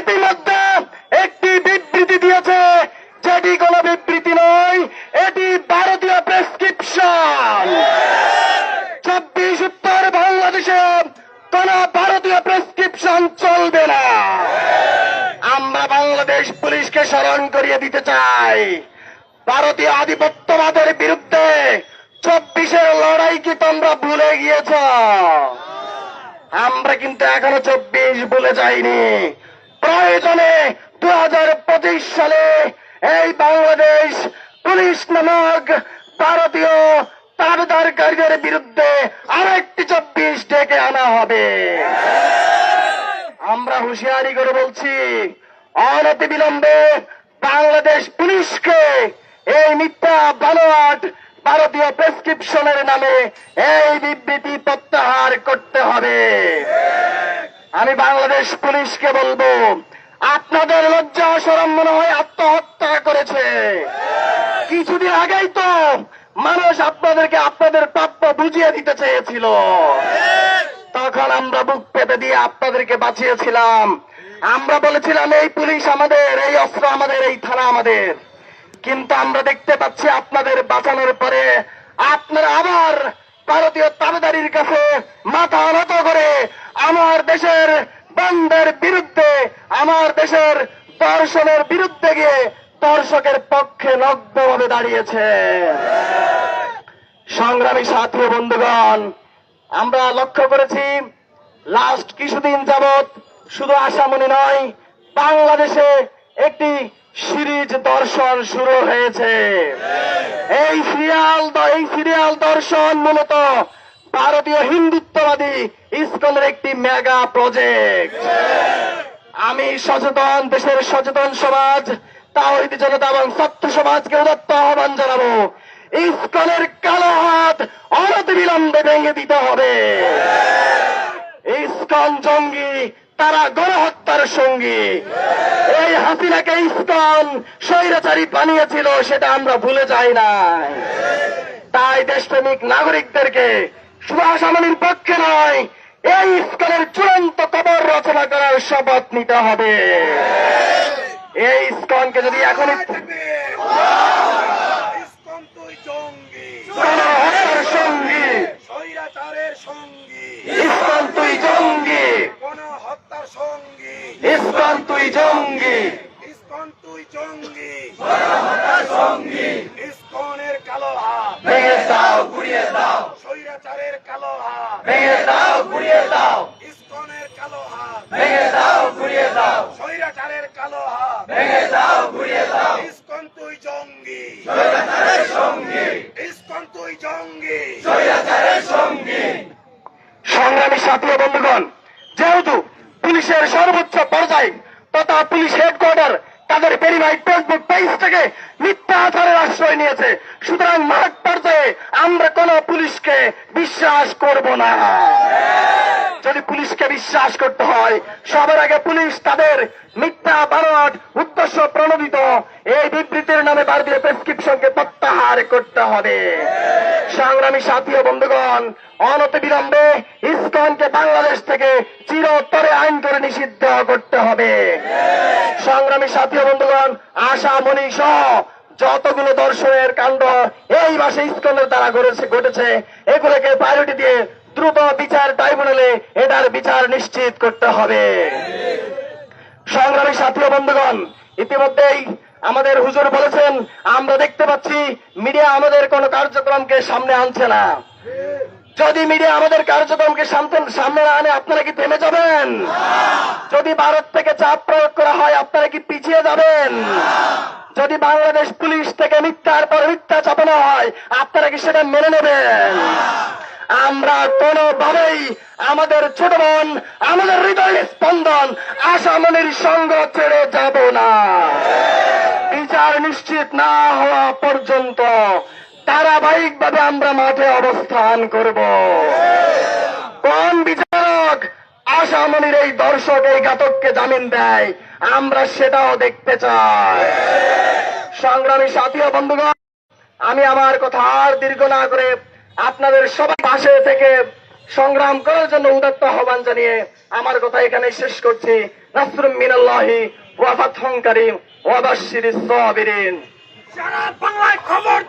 ইতিমধ্যে একটি বিবৃতি দিয়েছে, যেটি কোনো বিবৃতি নয়, এটি ভারতীয় প্রেসক্রিপশন চব্বিশ উত্তর বাংলাদেশে কোন ভারতীয় প্রেসক্রিপশন চলবে না। আমরা বাংলাদেশ পুলিশকে স্মরণ করিয়ে দিতে চাই, ভারতীয় আধিপত্যবাদের বিরুদ্ধে চব্বিশের লড়াই কি তোমরা ভুলে গিয়েছ। আমরা কিন্তু এখনও চব্বিশ ভুলে যাইনি। প্রয়োজনে দু হাজার পঁচিশ সালে এই বাংলাদেশ পুলিশ নামক ভারতীয় তাবেদারকারীদের বিরুদ্ধে আরেকটি চব্বিশ ডেকে আনা হবে। আমরা হুঁশিয়ারি করে বলছি অনতি বিলম্বে বাংলাদেশ পুলিশকে এই মিথ্যা বানোয়াট ভারতীয় প্রেসক্রিপশনের নামে এই বিবৃতি প্রত্যাহার করতে হবে। আমি বাংলাদেশ পুলিশকে বলব, আপনাদের লজ্জা সরম মনে হয় আত্মহত্যা করেছে। কিছুদিন আগেই তো মানুষ আপনাদেরকে আপনাদের প্রাপ্য বুঝিয়ে দিতে চেয়েছিল। তখন আমরা বুক পেতে দিয়ে আপনাদেরকে বাঁচিয়েছিলাম। আমরা বলেছিলাম, এই পুলিশ আমাদের, এই অস্ত্র আমাদের, এই থানা আমাদের। কিন্তু আমরা দেখতে পাচ্ছি আপনাদের বাঁচানোর পরে আপনারা আবার ভারতীয় তাবেদারির কাছে মাথা নত করে আমার দেশের বন্ধের বিরুদ্ধে, আমার দেশের দর্শনের বিরুদ্ধে গিয়ে দর্শকের পক্ষে নগ্নভাবে দাঁড়িয়েছে। সংগ্রামী সাথী বন্ধুগণ, আমরা লক্ষ্য করেছি লাস্ট কিছুদিন যাবৎ শুধু আসামনি নয়, বাংলাদেশে একটি সিরিজ দর্শন শুরু হয়েছে। এই সিরিয়াল এই সিরিয়াল দর্শন মূলত ভারতীয় হিন্দুত্ববাদী ইস্কনের একটি মেগা প্রজেক্ট। আমি সচেতন, দেশের সচেতন সমাজ তাওহিদ জনতা এবং সত্য সমাজকে উদত্ত আহ্বান জানাব। ইস্কনের কালো হাত অনতি বিলম্বে ভেঙে দিতে হবে। ইস্কন জঙ্গি, তারা গণহত্যার সঙ্গী। এই হাসিনাকে ইস্কন স্বৈরাচারী বানিয়েছিল, সেটা আমরা ভুলে যাই নাই। তাই দেশপ্রেমিক নাগরিকদেরকে সুভাষ আমলির পক্ষে নয়। এই ইস্কনের চূড়ান্ত কবর রচনা করার শপথ নিতে হবে। এই ইস্কনকে যদি এখনই ইসকন জঙ্গি। সঙ্গী। ইস্কন তুই জঙ্গি। কোন হত্যার সঙ্গী ইস্কন তুই জঙ্গি। ইসকন তুই জঙ্গি হত্যার সঙ্গী ইসকনের কালো হাত ভেঙে দাও গুড়িয়ে দাও স্বৈরাচারের কালো হাত ভেঙে দাও গুড়িয়ে দাও। ইসকনের কালো হাত ভেঙে দাও গুড়িয়ে দাও। স্বৈরাচারের কালো হাত ভেঙে দাও গুড়িয়ে দাও। ইসকন তুই জঙ্গি। স্বৈরাচারের সঙ্গী। ইসকন তুই জঙ্গি। স্বৈরাচারের সঙ্গী। সংগ্রামী সাথী বন্ধুগণ যেহেতু পুলিশের সর্বোচ্চ পর্যায়ে তথা পুলিশ হেডকোয়ার্টার তাদের ভেরিফাইড ফেসবুক পেজ থেকে মিথ্যা আচারের আশ্রয় নিয়েছে। সুতরাং মাঠ পর্যায়ে আমরা কোন পুলিশকে বিশ্বাস করব না। যদি পুলিশকে বিশ্বাস করতে হয়, সবার আগে পুলিশ তাদের মিথ্যা বানোয়াট উদ্দেশ্য প্রণোদিত এই বিবৃতির নামে ভারতীয় প্রেসক্রিপশনকে প্রত্যাহার করতে হবে। সংগ্রামী সাথী ও বন্ধুগণ, অনতি বিলম্বে ইসকনকে বাংলাদেশ থেকে চিরতরে আইন করে নিষিদ্ধ করতে হবে। সংগ্রামী সাথী ও বন্ধুগণ, আশা, মনি সহ যতগুলো দর্শনের কাণ্ড এই মাসে ইস্কনের দ্বারা ঘটেছে ঘটেছে, এগুলোকে প্রায়োরিটি দিয়ে দ্রুত বিচার ট্রাইব্যুনালে এটার বিচার নিশ্চিত করতে হবে। সংগ্রামী সাথী ও বন্ধুগণ, ইতিমধ্যেই আমাদের হুজুর বলেছেন, আমরা দেখতে পাচ্ছি, মিডিয়া আমাদের কোন কার্যক্রমকে সামনে আনছে না। যদি মিডিয়া আমাদের কার্যক্রমকে সামনে- না আনে, আপনারা কি থেমে যাবেন? যদি ভারত থেকে চাপ প্রয়োগ করা হয়, আপনারা কি পিছিয়ে যাবেন? যদি বাংলাদেশ পুলিশ থেকে মিথ্যার পর মিথ্যা চাপানো হয়, আপনারা কি সেটা মেনে নেবেন? আমরা কোনোভাবেই আমাদের ছোট বোন, আমাদের হৃদয়ের স্পন্দন আসামনির সঙ্গ ছেড়ে যাব না। বিচার নিশ্চিত না হওয়া পর্যন্ত ধারাবাহিকভাবে আমরা মাঠে অবস্থান করব। কোন বিচারক আসামনির এই দর্শক, এই ঘাতককে জামিন দেয়, আমরা সেটাও দেখতে চাই। সংগ্রামী সাথী বন্ধুগণ, আমি আমার কথা আর দীর্ঘ না করে আপনাদের সবাই পাশে থেকে সংগ্রাম করার জন্য উদাত্ত আহ্বান জানিয়ে আমার কথা এখানে শেষ করছি। নাসরুম মিনাল্লাহি ওয়া ফাতহুন কারীম ওয়া বাশশিরিস সাবিরিন। সারা বাংলায় খবর